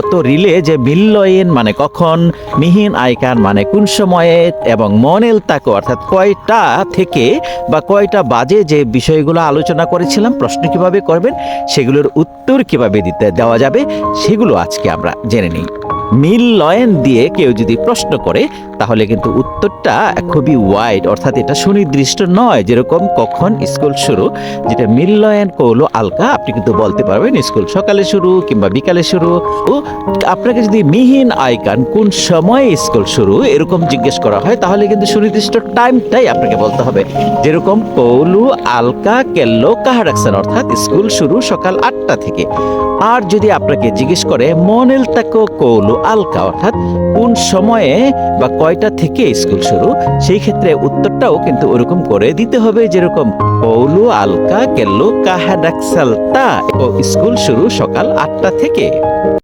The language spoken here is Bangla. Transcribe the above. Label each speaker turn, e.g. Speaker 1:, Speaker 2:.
Speaker 1: রিলে যে মিল্লয়েন মানে কখন মিহিন আইকান মানে কোন সময়ে এবং মনেল তাকে, অর্থাৎ কয়টা থেকে বা কয়টা বাজে যে বিষয়গুলো আলোচনা করেছিলাম, প্রশ্ন কীভাবে করবেন, সেগুলোর উত্তর কীভাবে দিতে দেওয়া যাবে, সেগুলো আজকে আমরা জেনে নিই। মিল লয়েন দিয়ে কেউ যদি প্রশ্ন করে, তাহলে কিন্তু উত্তরটা খুবই ওয়াইড অর্থাৎ এটা সুনির্দিষ্ট নয়। যেরকম কখন স্কুল শুরু, যেটা মিল্লয়েন কৌলো আলকা, আপনি কিন্তু বলতে পারবেন স্কুল সকালে শুরু কিংবা বিকালে শুরু। ও, আপনাকে যদি মিহিন আইকান কোন সময়ে স্কুল শুরু এরকম জিজ্ঞেস করা হয়, তাহলে কিন্তু সুনির্দিষ্ট টাইমটাই আপনাকে বলতে হবে। যেরকম কৌলু আলকা, কেল্লো, কাহারাকসান, অর্থাৎ স্কুল শুরু সকাল আটটা থেকে। আর যদি আপনাকে জিজ্ঞেস করে, মনেল তাকো কৌলু আলকা, অর্থাৎ কোন সময়ে বা কয়টা থেকে স্কুল শুরু, সেই ক্ষেত্রে উত্তরটাও কিন্তু ওরকম করে দিতে হবে, যেরকম কৌলু আলকা, কেল্লো, কাহাডাকসালতা স্কুল শুরু সকাল আটটা থেকে।